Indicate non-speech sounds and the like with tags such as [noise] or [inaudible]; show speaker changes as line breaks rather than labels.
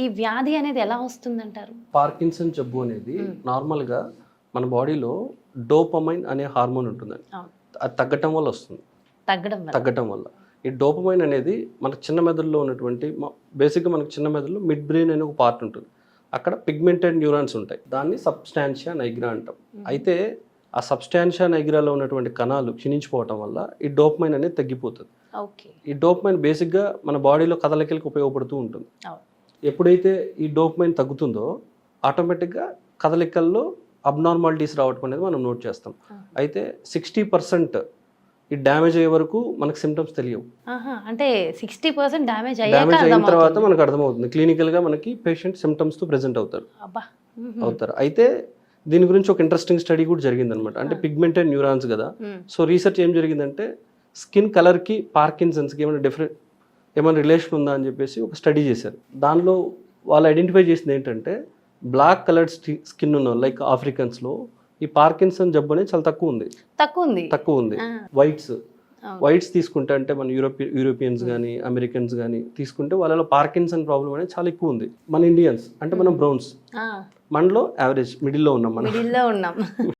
ఈ వ్యాధి అనేది ఎలా వస్తుందంటారు?
పార్కిన్సన్ జబ్బు అనేది నార్మల్గా మన బాడీలో డోపమైన్ అనే హార్మోన్ ఉంటుందండి. అది తగ్గటం వల్ల వస్తుంది.
తగ్గడం
తగ్గటం వల్ల. ఈ డోపమైన్ అనేది మన చిన్న మెదడులో ఉన్నటువంటి బేసిక్గా మనకు చిన్న మెదడులో మిడ్ బ్రెయిన్ అనే ఒక పార్ట్ ఉంటుంది. అక్కడ పిగ్మెంటెడ్ న్యూరాన్స్ ఉంటాయి. దాన్ని సబ్స్టాన్షియా నైగ్రా అంటాం. అయితే ఆ సబ్స్టాన్షియా నైగ్రాలో ఉన్నటువంటి కణాలు క్షీణించిపోవటం వల్ల ఈ డోపమైన్ అనేది తగ్గిపోతుంది. ఈ డోపమైన్ బేసిక్గా మన బాడీలో కదలికలకు ఉపయోగపడుతూ ఉంటుంది. ఎప్పుడైతే ఈ డోపమైన్ తగ్గుతుందో ఆటోమేటిక్గా కదలికల్లో అబ్నార్మాలిటీస్ రావటం అనేది మనం నోట్ చేస్తాం. అయితే సిక్స్టీ పర్సెంట్ ఈ డ్యామేజ్ అయ్యే వరకు మనకు సిమ్టమ్స్ తెలియవు
అంటే సిక్స్టీ పర్సెంట్ డ్యామేజ్
డ్యామేజ్ అయిన తర్వాత. మనకు అర్థమవుతుంది క్లినికల్గా మనకి పేషెంట్ సిమ్టమ్స్తో ప్రెజెంట్ అవుతారు. అవుతారు అయితే దీని గురించి ఒక ఇంట్రెస్టింగ్ స్టడీ కూడా జరిగిందనమాట అంటే పిగ్మెంటెడ్ న్యూరాన్స్ కదా. సో రీసెర్చ్ ఏం జరిగిందంటే స్కిన్ కలర్కి పార్కిన్సన్స్కి ఏమైనా డిఫరెంట్ ఏమైనా రిలేషన్ ఉందా అని చెప్పేసి ఒక స్టడీ చేశారు. దానిలో వాళ్ళు ఐడెంటిఫై చేసింది ఏంటంటే బ్లాక్ కలర్డ్ స్కిన్ ఉన్న లైక్ ఆఫ్రికన్స్లో ఈ పార్కిన్సన్ జబ్బు అనేది చాలా తక్కువ ఉంది.
తక్కువ ఉంది.
తక్కువ ఉంది. వైట్స్. వైట్స్ తీసుకుంటే అంటే మన యూరోపి యూరోపియన్స్ కానీ అమెరికన్స్ కానీ తీసుకుంటే వాళ్ళలో పార్కిన్సన్ ప్రాబ్లం అనేది చాలా ఎక్కువ ఉంది. మన ఇండియన్స్ అంటే మనం బ్రౌన్స్.
ఆ,
మనలో యావరేజ్ మిడిల్లో ఉన్నాం మనం. [laughs]